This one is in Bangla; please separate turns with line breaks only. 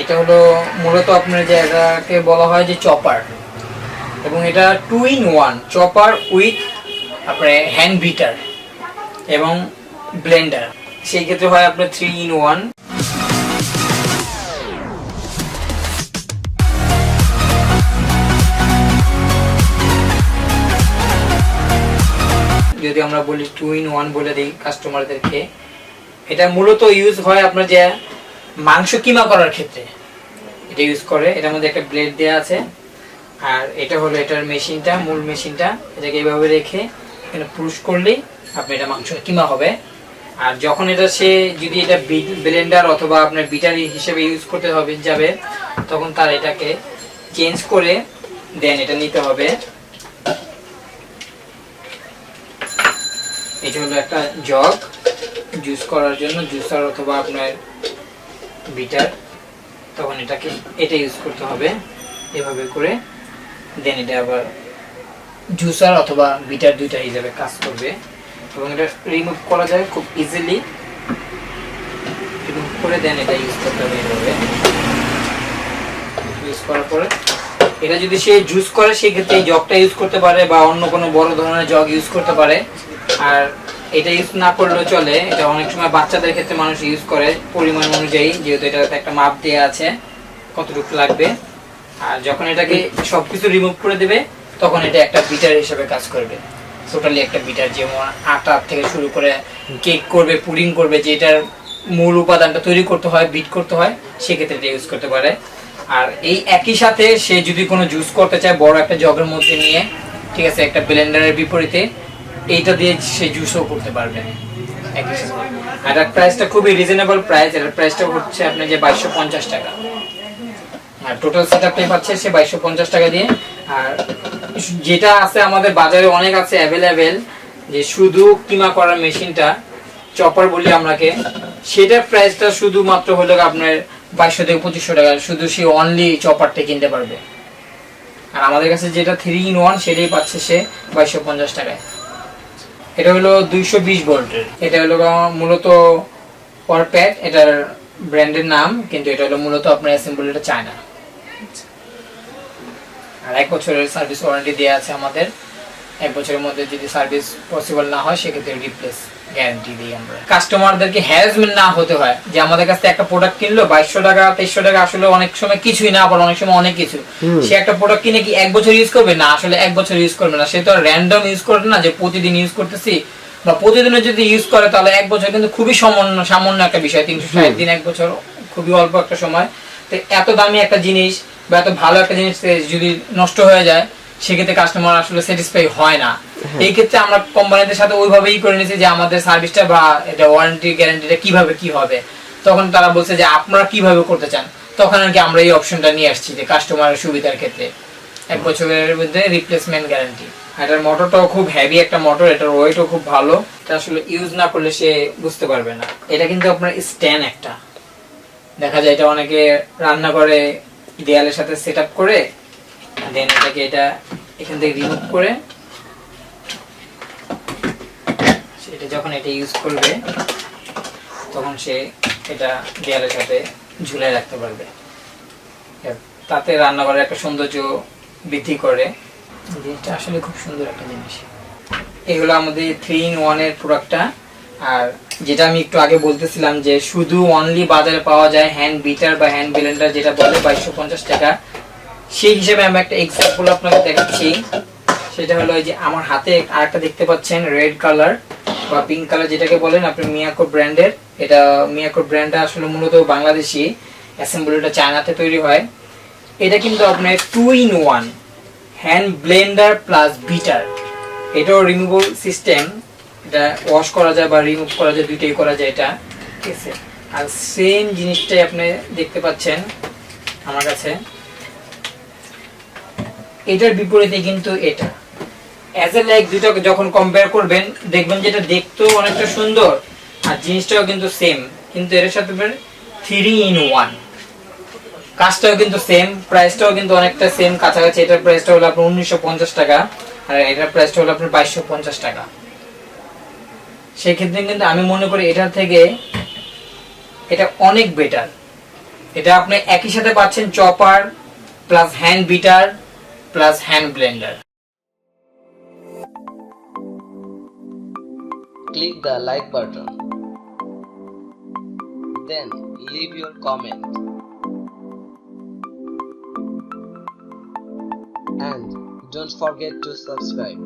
এটা হলো মূলত আপনার এটাকে বলা হয় যে চপার। এবং এটা two in one chopper with আপনার হ্যান্ড বিটার এবং ব্লেন্ডার সেই ক্ষেত্রে হয় আপনার থ্রি ইন ওয়ান যদি আমরা বলি টু ইন ওয়ান বলে দিই কাস্টমারদেরকে এটা মূলত ইউজ হয় আপনার যে মাংস কিমা করার ক্ষেত্রে? এটা ইউজ করে, এটার মধ্যে একটা ব্লেড দেওয়া আছে। আর এটা হলো এটার মেশিনটা, মূল মেশিনটা। এটাকে এইভাবে রেখে এখানে পুরুষ করলেই আপনি এটা মাংস কিমা হবে। আর যখন এটা সে যদি এটা ব্লেন্ডার অথবা আপনার বিটারি হিসেবে ইউজ করতে হবে, যাবে, তখন তার এটাকে চেঞ্জ করে দেন এটা নিতে হবে। এটা হলো একটা জগ জুস করার জন্য জুসার অথবা আপনার বিটার, তখন এটাকে, এটা ইউজ করতে হবে। এভাবে করে দেন এটা আবার জুসার অথবা বিটার দুইটা হিসাবে কাজ করবে। এবং এটা রিমুভ করা যায় খুব ইজিলি রিমুভ করে দেন এটা ইউজ করতে হবে এভাবে। ইউজ করার পরে এটা যদি সে জুস করে, সেক্ষেত্রে এই জগটা ইউজ করতে পারে বা অন্য কোনো বড় ধরনের জগ ইউজ করতে পারে। আর এটা ইউজ না করলেও চলে। এটা অনেক সময় বাচ্চাদের ক্ষেত্রে মানুষ ইউজ করে, পরিমাণ অনুযায়ী, যেহেতু এটাতে একটা মাপ দেওয়া আছে, কতটুকু লাগবে। আর যখন এটাকে সবকিছু রিমুভ করে দেবে, তখন এটা একটা বিটার হিসেবে কাজ করবে। টোটালি একটা বিটার যেমন আটা থেকে শুরু করে কেক করবে পুডিং করবে, যেটার মূল উপাদানটা তৈরি করতে হয় বিট করতে হয়, সেক্ষেত্রে এটা ইউজ করতে পারে। আর এই একই সাথে সে যদি কোনো জুস করতে চায়, বড় একটা জগের মধ্যে নিয়ে, ঠিক আছে, একটা ব্লেন্ডারের বিপরীতে এইটা দিয়ে সে জুসও করতে পারবে। একই সাথে আর প্রাইসটা খুবই রিজনেবল প্রাইস এটার প্রাইসটা হচ্ছে আপনি যে বাইশশো পঞ্চাশ টাকা। আর টোটাল সেট আপটাই পাচ্ছে সে বাইশশো পঞ্চাশ টাকা দিয়ে। আর যেটা আছে আমাদের বাজারে অনেক আছে অ্যাভেলেবেল যে শুধু কিমা করার মেশিনটা চপার বলি আমরাকে, সেটার প্রাইসটা শুধুমাত্র হলো আপনার বাইশশো থেকে পঁচিশশো টাকা, শুধু সে অনলি চপারটা কিনতে পারবে। আর আমাদের কাছে যেটা থ্রি ইন ওয়ান সেটাই পাচ্ছে সে বাইশশো পঞ্চাশ টাকায়। এটা হলো দুইশো বিশ ভোল্টের। এটা হলো মূলত পারপ্যাট এটার ব্র্যান্ডের নাম কিন্তু এটা হলো মূলত আপনার অ্যাসেম্বল এটা চায় না আর এক বছরের সার্ভিস ওয়ারেন্টি দেওয়া আছে আমাদের। এক বছরের মধ্যে যদি সার্ভিস পসিবল না হয় সেক্ষেত্রে রিপ্লেস গ্যারান্টি দিই আমরা। কাস্টমারদেরকে হ্যারাসমেন্ট না হতে হয়। যে আমাদের কাছ একটা প্রোডাক্ট কিনলো বাইশশো টাকা তেইশশো টাকা আসলে অনেক সময় কিছুই না আবার অনেক সময় অনেক কিছু। সে একটা প্রোডাক্ট কিনে কি এক বছর ইউজ করবে? না আসলে এক বছর ইউজ করবে না। সে তো র্যান্ডম ইউজ করবে না যে প্রতিদিন ইউজ করতেছি। বা প্রতিদিনও যদি ইউজ করে তাহলে এক বছর কিন্তু খুবই সামান্য সামান্য একটা বিষয়। তিনশো ষাট দিন এক বছর খুবই অল্প একটা সময়। তো এত দামি একটা জিনিস বা এত ভালো একটা জিনিস যদি নষ্ট হয়ে যায় সেক্ষেত্রে কাস্টমার আসলে স্যাটিসফাই হয় না। এই ক্ষেত্রে আমরা কোম্পানিদের সাথে ওইভাবেই করে নিয়েছি যে আমাদের সার্ভিসটা বা এটা ওয়ারেন্টি গ্যারান্টিটা কীভাবে কি হবে। তখন তারা বলছে যে আপনারা কীভাবে করতে চান? তখন আর কি আমরা এই অপশনটা নিয়ে আসছি যে কাস্টমারের সুবিধার ক্ষেত্রে। এক বছরের মধ্যে রিপ্লেসমেন্ট গ্যারান্টি এটার মোটরটাও খুব হেভি একটা মোটর এটার ওয়েটও খুব ভালো। এটা আসলে ইউজ না করলে সে বুঝতে পারবে না। এটা কিন্তু আপনার স্ট্যান্ড একটা। দেখা যায় এটা অনেকে রান্না করে দেয়ালের সাথে সেট আপ করে দেন এটাকে এটা এখান থেকে রিমুভ করে সেটা যখন এটা ইউজ করবে, তখন সে এটা দেয়ালের সাথে ঝুলে রাখতে পারবে। তাতে রান্নাঘরের একটা সৌন্দর্য বৃদ্ধি করে। জিনিসটা আসলে খুব সুন্দর একটা জিনিস। এগুলো আমাদের থ্রি ইন ওয়ানের প্রোডাক্টটা আর যেটা আমি একটু আগে বলতেছিলাম যে শুধু অনলি বাজারে পাওয়া যায় হ্যান্ড বিটার বা হ্যান্ড ব্লেন্ডার যেটা বলে, বাইশশো পঞ্চাশ টাকা। সেই হিসেবে আমি একটা এক্সাম্পল আপনাকে দেখাচ্ছি। সেটা হলো যে আমার হাতে আরেকটা দেখতে পাচ্ছেন রেড কালার বা পিঙ্ক কালার যেটাকে বলেন আপনি মিয়াকো ব্র্যান্ডের এটা মিয়াকো ব্র্যান্ডটা আসলে মূলত বাংলাদেশি অ্যাসেম্বলিটা চায়নাতে তৈরি হয়। এটা কিন্তু আপনার two in one hand blender plus beater এটাও রিমুভেবল সিস্টেম এটা ওয়াশ করা যায় বা রিমুভ করা যায়, দুইটাই করা যায় এটা। ঠিক আছে? আর সেম জিনিসটাই আপনি দেখতে পাচ্ছেন আমার কাছে। এটার বিপরীতে কিন্তু এটা। অ্যাজ এ লাইক দুটোকে যখন কম্পেয়ার করবেন, দেখবেন যেটা দেখতেও অনেকটা সুন্দর, আর জিনিসটাও কিন্তু সেম কিন্তু এর সাথে থ্রি ইন ওয়ান কাজটাও কিন্তু সেম প্রাইসটাও কিন্তু অনেকটা সেম কাছাকাছি এটার প্রাইসটা হলো আপনার উনিশশো পঞ্চাশ টাকা, আর এটার প্রাইসটা হলো আপনার বাইশশো পঞ্চাশ টাকা। সেক্ষেত্রে কিন্তু আমি মনে করি এটার থেকে এটা অনেক বেটার এটা আপনি একই সাথে পাচ্ছেন chopper plus hand beater plus hand blender.
Click the like button. Then leave your comment. And don't forget to subscribe.